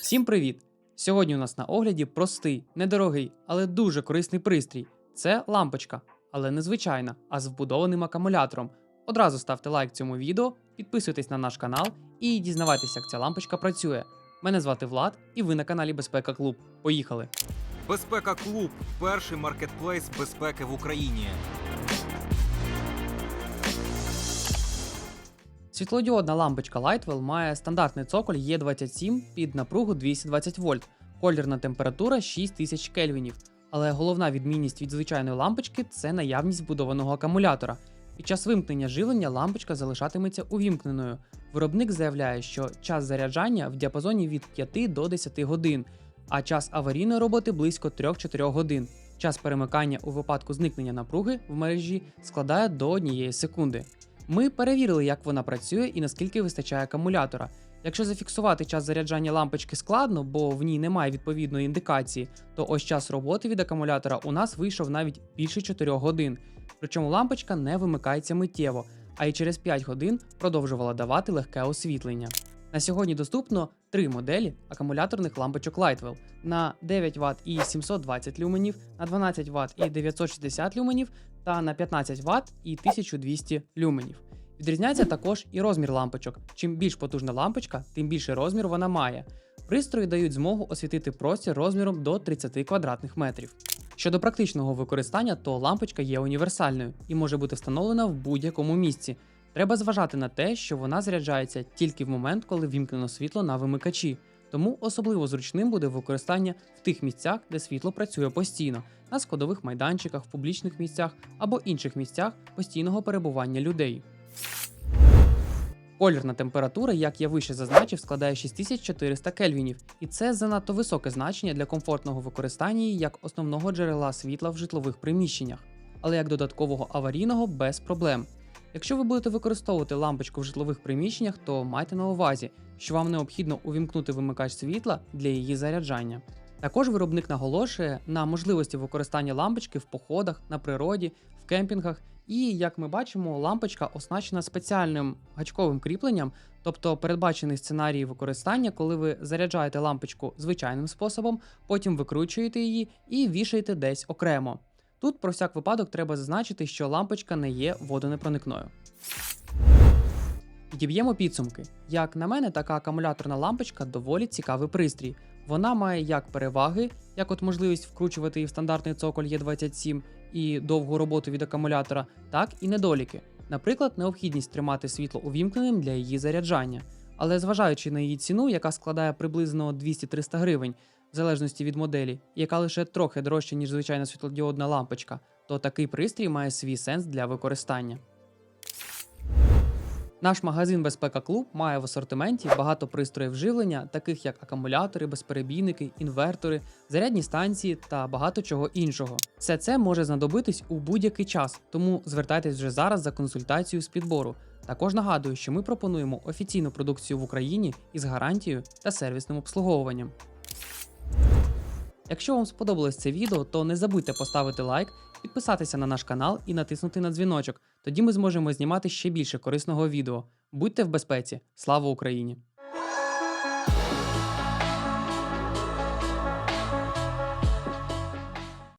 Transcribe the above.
Всім привіт! Сьогодні у нас на огляді простий, недорогий, але дуже корисний пристрій. Це лампочка, але не звичайна, а з вбудованим акумулятором. Одразу ставте лайк цьому відео, підписуйтесь на наш канал і дізнавайтеся, як ця лампочка працює. Мене звати Влад, і ви на каналі Безпека Клуб. Поїхали! Безпека Клуб перший маркетплейс безпеки в Україні. Світлодіодна лампочка Lightwell має стандартний цоколь Е27 під напругу 220 вольт, колірна температура 6000 кельвінів. Але головна відмінність від звичайної лампочки це наявність вбудованого акумулятора. Під час вимкнення живлення лампочка залишатиметься увімкненою. Виробник заявляє, що час заряджання в діапазоні від 5 до 10 годин, а час аварійної роботи близько 3-4 годин. Час перемикання у випадку зникнення напруги в мережі складає до 1 секунди. Ми перевірили, як вона працює і наскільки вистачає акумулятора. Якщо зафіксувати час заряджання лампочки складно, бо в ній немає відповідної індикації, то ось час роботи від акумулятора у нас вийшов навіть більше 4 годин. Причому лампочка не вимикається миттєво, а й через 5 годин продовжувала давати легке освітлення. На сьогодні доступно три моделі акумуляторних лампочок Lightwell на 9 Вт і 720 люменів, на 12 Вт і 960 люменів та на 15 Вт і 1200 люменів. Відрізняється також і розмір лампочок. Чим більш потужна лампочка, тим більший розмір вона має. Пристрої дають змогу освітити простір розміром до 30 квадратних метрів. Щодо практичного використання, то лампочка є універсальною і може бути встановлена в будь-якому місці. Треба зважати на те, що вона заряджається тільки в момент, коли вімкнено світло на вимикачі. Тому особливо зручним буде використання в тих місцях, де світло працює постійно, на складових майданчиках, в публічних місцях або інших місцях постійного перебування людей. Колірна температура, як я вище зазначив, складає 6400 кельвінів, і це занадто високе значення для комфортного використання її як основного джерела світла в житлових приміщеннях, але як додаткового аварійного без проблем. Якщо ви будете використовувати лампочку в житлових приміщеннях, то майте на увазі, що вам необхідно увімкнути вимикач світла для її заряджання. Також виробник наголошує на можливості використання лампочки в походах, на природі, в кемпінгах. І як ми бачимо, лампочка оснащена спеціальним гачковим кріпленням, тобто передбачений сценарій використання, коли ви заряджаєте лампочку звичайним способом, потім викручуєте її і вішаєте десь окремо. Тут про всяк випадок треба зазначити, що лампочка не є водонепроникною. Підіб'ємо підсумки. Як на мене, така акумуляторна лампочка доволі цікавий пристрій. Вона має як переваги, як от можливість вкручувати її в стандартний цоколь Е27 і довгу роботу від акумулятора, так і недоліки. Наприклад, необхідність тримати світло увімкненим для її заряджання. Але зважаючи на її ціну, яка складає приблизно 200-300 гривень, в залежності від моделі, яка лише трохи дорожча, ніж звичайна світлодіодна лампочка, то такий пристрій має свій сенс для використання. Наш магазин Безпека Клуб має в асортименті багато пристроїв живлення, таких як акумулятори, безперебійники, інвертори, зарядні станції та багато чого іншого. Все це може знадобитись у будь-який час, тому звертайтесь вже зараз за консультацією з підбору. Також нагадую, що ми пропонуємо офіційну продукцію в Україні із гарантією та сервісним обслуговуванням. Якщо вам сподобалось це відео, то не забудьте поставити лайк, підписатися на наш канал і натиснути на дзвіночок. Тоді ми зможемо знімати ще більше корисного відео. Будьте в безпеці! Слава Україні!